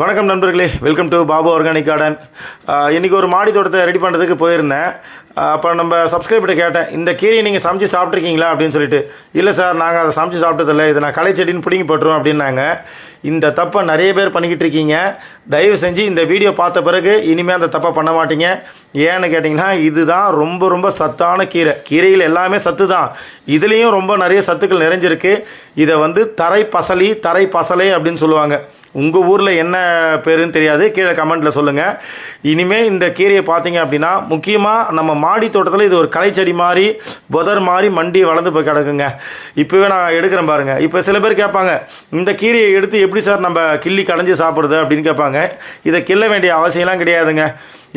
வணக்கம் நண்பர்களே. Welcome to Babu organic garden இன்றைக்கி ஒரு மாடி தோட்டத்தை ரெடி பண்ணுறதுக்கு போயிருந்தேன். அப்போ நம்ம சப்ஸ்கிரைபர்கிட்ட கேட்டேன். இந்த கீரையை நீங்கள் சமைச்சு சாப்பிட்ருக்கீங்களா அப்படின்னு சொல்லிட்டு. இல்லை சார் நாங்கள் அதை சமைச்சு சாப்பிட்டதில்ல. இதை நான் களை செடின்னு பிடிங்கி போட்டுருவோம் அப்படின்னாங்க. இந்த தப்பை நிறைய பேர் பண்ணிக்கிட்டு இருக்கீங்க. தயவு செஞ்சு இந்த வீடியோ பார்த்த பிறகு இனிமேல் அந்த தப்பை பண்ண மாட்டீங்க. ஏன்னு கேட்டிங்கன்னா இதுதான் ரொம்ப ரொம்ப சத்தான கீரை. கீரையில் எல்லாமே சத்து தான். இதுலேயும் ரொம்ப நிறைய சத்துக்கள் நிறைஞ்சிருக்கு. இதை வந்து தரை பசலி தரை பசலை அப்படின்னு சொல்லுவாங்க. உங்கள் ஊரில் என்ன பேருன்னு தெரியாது. கீழே கமெண்ட்டில் சொல்லுங்கள் இனிமேல் இந்த கீரையை பார்த்தீங்க அப்படின்னா முக்கியமாக நம்ம மாடி தோட்டத்தில் இது ஒரு களைச்செடி மாதிரி புதர் மாதிரி மண்டி வளர்ந்து போய் கிடக்குங்க. இப்போவே நான் எடுக்கிறேன் பாருங்கள் இப்போ சில பேர் கேட்பாங்க இந்த கீரையை எடுத்து எப்படி சார் நம்ம கிள்ளி கடைஞ்சி சாப்பிட்றது அப்படின்னு கேட்பாங்க. இதை கிள்ள வேண்டிய அவசியம்லாம் கிடையாதுங்க.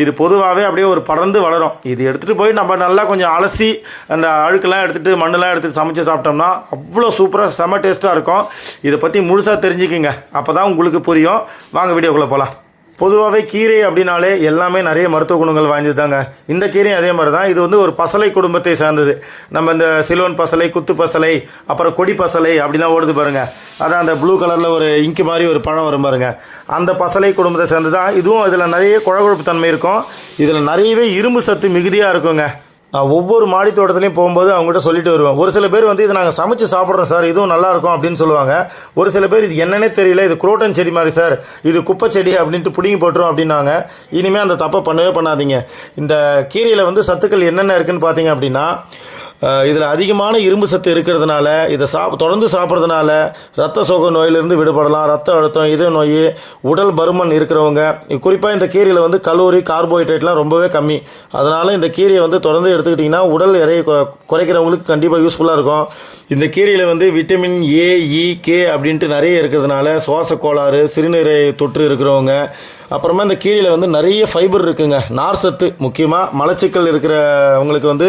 இது பொதுவாகவே அப்படியே ஒரு படர்ந்து வளரும். இது எடுத்துகிட்டு போய் நம்ம நல்லா கொஞ்சம் அலசி அந்த அழுக்கெல்லாம் எடுத்துகிட்டு மண்ணெல்லாம் எடுத்து சமைச்சு சாப்பிட்டோம்னா அவ்வளோ சூப்பராக செம டேஸ்ட்டாக இருக்கும். இதை பற்றி முழுசாக தெரிஞ்சுக்கிங்க. அப்போ தான் உங்களுக்கு புரியும். வாங்க வீடியோக்குள்ளே போகலாம் பொதுவாகவே கீரை அப்படின்னாலே எல்லாமே நிறைய மருத்துவ குணங்கள் வாய்ந்தது தாங்க இந்த கீரையும் அதே மாதிரி தான் இது வந்து ஒரு பசலை குடும்பத்தை சார்ந்தது. நம்ம இந்த சிலோன் பசலை குத்து பசலை அப்புறம் கொடி பசலை அப்படிலாம் ஓடுது பாருங்கள் அதான் அந்த ப்ளூ கலரில் ஒரு இங்கு மாதிரி ஒரு பழம் வரும் பாருங்கள் அந்த பசலை குடும்பத்தை சேர்ந்து தான் இதுவும் இதில் நிறைய குழகுழப்பு தன்மை இருக்கும். இதில் நிறையவே இரும்பு சத்து மிகுதியாக இருக்குங்க. நான் ஒவ்வொரு மாடி தோட்டத்துலையும் போகும்போது அவங்ககிட்ட சொல்லிட்டு வருவேன். ஒரு சில பேர் வந்து இதை நாங்கள் சமைச்சு சாப்பிட்றோம் சார். இதுவும் நல்லா இருக்கும் அப்படின்னு சொல்லுவாங்க. ஒரு சில பேர் இது என்னன்னே தெரியல. இது குரோட்டன் செடி மாதிரி சார். இது குப்பை செடி அப்படின்ட்டு பிடுங்கி போட்டுரும் அப்படின்னாங்க. இனிமேல் அந்த தப்பை பண்ணவே பண்ணாதீங்க. இந்த கீரையில் வந்து சத்துக்கள் என்னென்ன இருக்குன்னு பார்த்தீங்க அப்படின்னா இதில் அதிகமான இரும்பு சத்து இருக்கிறதுனால இதை சாப் தொடர்ந்து சாப்பிட்றதுனால ரத்த சோக நோயிலிருந்து விடுபடலாம். ரத்த அழுத்தம் இதய நோய் உடல் பருமன் இருக்கிறவங்க குறிப்பாக இந்த கீரையில் வந்து கலோரி கார்போஹைட்ரேட்லாம் ரொம்பவே கம்மி. அதனால் இந்த கீரையை வந்து தொடர்ந்து எடுத்துக்கிட்டிங்கன்னா உடல் எடையை கொ- குறைக்கிறவங்களுக்கு கண்டிப்பாக யூஸ்ஃபுல்லாக இருக்கும். இந்த கீரையில் வந்து விட்டமின் ஏ இ கே அப்படின்ட்டு நிறைய இருக்கிறதுனால சுவாச கோளாறு சிறுநீரை தொற்று இருக்கிறவங்க அப்புறமா இந்த கீரையில் வந்து நிறைய ஃபைபர் இருக்குங்க. நார் சத்து முக்கியமாக மலச்சிக்கல் இருக்கிறவங்களுக்கு வந்து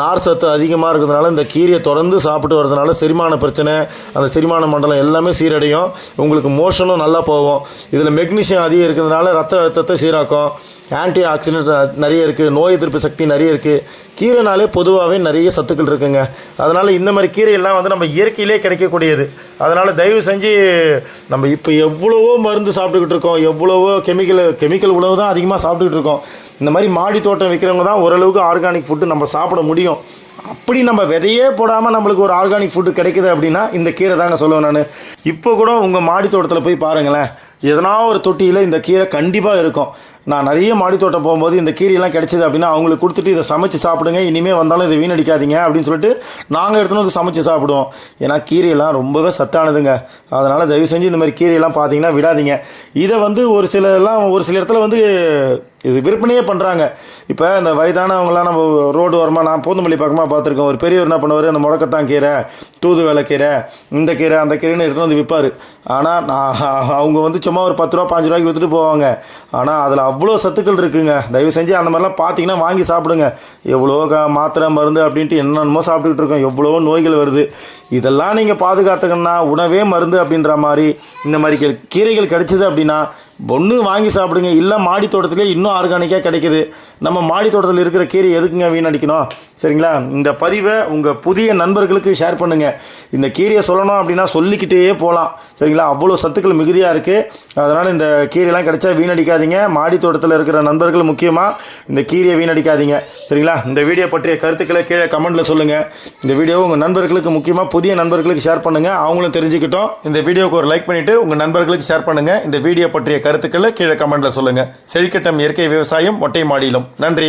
நார் சத்து அதிகமாக இருக்கிறதுனால இந்த கீரையை தொடர்ந்து சாப்பிட்டு வரதுனால செரிமான பிரச்சனை அந்த செரிமான மண்டலம் எல்லாமே சீரடையும். உங்களுக்கு மோஷனும் நல்லா போகும். இதில் மெக்னீஷியம் அதிகம் இருக்கிறதுனால ரத்த அழுத்தத்தை சீராக்கும். ஆன்டி ஆக்சிடென்ட் நிறைய இருக்குது நோய் எதிர்ப்பு சக்தி நிறைய இருக்குது கீரைனாலே பொதுவாகவே நிறைய சத்துக்கள் இருக்குங்க. அதனால் இந்த மாதிரி கீரையெல்லாம் வந்து நம்ம இயற்கையிலே கிடைக்கக்கூடியது. அதனால் தயவு செஞ்சு நம்ம இப்போ எவ்வளவோ மருந்து சாப்பிட்டுக்கிட்டு இருக்கோம். எவ்வளவோ கெமிக்கல் கெமிக்கல் உணவு தான் அதிகமாக சாப்பிட்டுக்கிட்டு இருக்கோம். இந்த மாதிரி மாடி தோட்டம் வைக்கிறவங்க தான் ஓரளவுக்கு ஆர்கானிக் ஃபுட்டு நம்ம சாப்பிட முடியும். அப்படி நம்ம விதையே போடாமல் நம்மளுக்கு ஒரு ஆர்கானிக் ஃபுட்டு கிடைக்குது அப்படின்னா இந்த கீரை தாங்க சொல்லுவேன் நான். இப்போ கூட உங்கள் மாடி தோட்டத்தில் போய் பாருங்களேன். எதனா ஒரு தொட்டியில் இந்த கீரை கண்டிப்பாக இருக்கும். நான் நிறைய மாடி தோட்டம் போகும்போது இந்த கீரையெல்லாம் கிடைச்சிது அப்படின்னா அவங்களுக்கு கொடுத்துட்டு இதை சமைச்சு சாப்பிடுங்க. இனிமேல் வந்தாலும் இதை வீணடிக்காதீங்க அப்படின்னு சொல்லிட்டு நாங்கள் எடுத்துன்னு வந்து சமைச்சு சாப்பிடுவோம். ஏன்னா கீரையெல்லாம் ரொம்பவே சத்தானதுங்க. அதனால் தயவு செஞ்சு இந்த மாதிரி கீரையெல்லாம் பார்த்தீங்கன்னா விடாதீங்க. இதை வந்து ஒரு சிலர்லாம் ஒரு சில இடத்துல வந்து இது விற்பனையே பண்ணுறாங்க இப்போ இந்த வயதானவங்களாம் நம்ம ரோடு ஓரமாக நான் பூந்தமல்லி பக்கமாக பார்த்துருக்கோம் ஒரு பெரியவர் என்ன பண்ணுவார்? இந்த முடக்கத்தான் கீரை தூதுவளை கீரை இந்த கீரை அந்த கீரைன்னு எடுத்துகிட்டு வந்து விற்பார் ஆனால் நான் அவங்க வந்து சும்மா ஒரு பத்து ரூபா பாஞ்சு ரூபாய்க்கு விற்றுட்டு போவாங்க. ஆனால் அதில் அவ்வளோ சத்துக்கள் இருக்குங்க. தயவு செஞ்சு அந்த மாதிரிலாம் பார்த்தீங்கன்னா வாங்கி சாப்பிடுங்க. எவ்வளோ க மாத்திரை மருந்து அப்படின்ட்டு என்னென்னமோ சாப்பிட்டுக்கிட்டு இருக்கோம். எவ்வளோ நோய்கள் வருது. இதெல்லாம் நீங்கள் பாதுகாத்துக்கணும்னா உணவே மருந்து அப்படின்ற மாதிரி இந்த மாதிரி கீரைகள் கிடைச்சிது அப்படின்னா ஒன்று வாங்கி சாப்பிடுங்க. இல்லை மாடி தோட்டத்திலே இன்னும் ஆர்கானிக்காக கிடைக்குது. நம்ம மாடி தோட்டத்தில் இருக்கிற கீரை எதுக்குங்க வீணடிக்கணும்? சரிங்களா? இந்த பதிவை உங்கள் புதிய நண்பர்களுக்கு ஷேர் பண்ணுங்கள் இந்த கீரையை சொல்லணும் அப்படின்னா சொல்லிக்கிட்டே போகலாம் சரிங்களா? அவ்வளோ சத்துக்கள் மிகுதியாக இருக்குது அதனால் இந்த கீரையெல்லாம் கிடைச்சா வீணடிக்காதீங்க. மாடி தோட்டத்தில் இருக்கிற நண்பர்கள் முக்கியமாக இந்த கீரையை வீணடிக்காதீங்க. சரிங்களா? இந்த வீடியோ பற்றிய கருத்துக்களை கீழே கமெண்ட்டில் சொல்லுங்கள் இந்த வீடியோவை உங்கள் நண்பர்களுக்கு முக்கியமாக புதிய நண்பர்களுக்கு ஷேர் பண்ணுங்கள் அவங்களும் தெரிஞ்சுக்கிட்டோம். இந்த வீடியோவுக்கு ஒரு லைக் பண்ணிவிட்டு உங்கள் நண்பர்களுக்கு ஷேர் பண்ணுங்கள் இந்த வீடியோ பற்றிய கருத்துக்களை கீழே கமெண்ட்ல சொல்லுங்க. செழிக்கட்டம் இயற்கை விவசாயம் மொட்டை மாடியிலும். நன்றி.